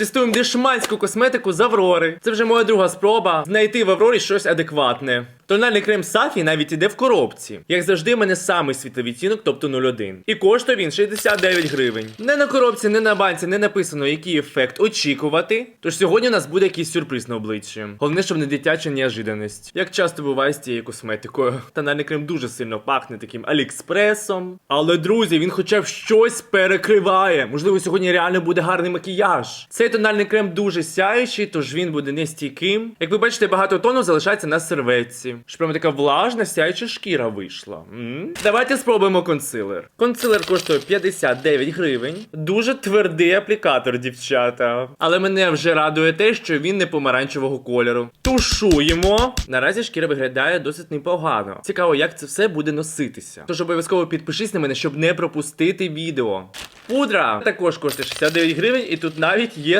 Тестуємо дешманську косметику з Аврори. Це вже моя друга спроба знайти в Аврорі щось адекватне. Тональний крем Сафі навіть іде в коробці. Як завжди, в мене самий світлий відтінок, тобто 0,1. І коштує він 69 гривень. Не на коробці, не на банці не написано, який ефект очікувати. Тож сьогодні у нас буде якийсь сюрприз на обличчі. Головне, щоб не дитяча неожиданність. Як часто буває з цією косметикою. Тональний крем дуже сильно пахне таким алікспресом. Але друзі, він хоча б щось перекриває. Можливо, сьогодні реально буде гарний макіяж. Цей тональний крем дуже сяючий, тож він буде не стійким. Як ви бачите, багато тону залишається на серветці. Що прямо така влажна, сяюча шкіра вийшла. М? Давайте спробуємо консилер. Консилер коштує 59 гривень. Дуже твердий аплікатор, дівчата. Але мене вже радує те, що він не помаранчевого кольору. Тушуємо. Наразі шкіра виглядає досить непогано. Цікаво, як це все буде носитися. Тож обов'язково підпишись на мене, щоб не пропустити відео. Пудра також коштує 69 гривень, і тут навіть є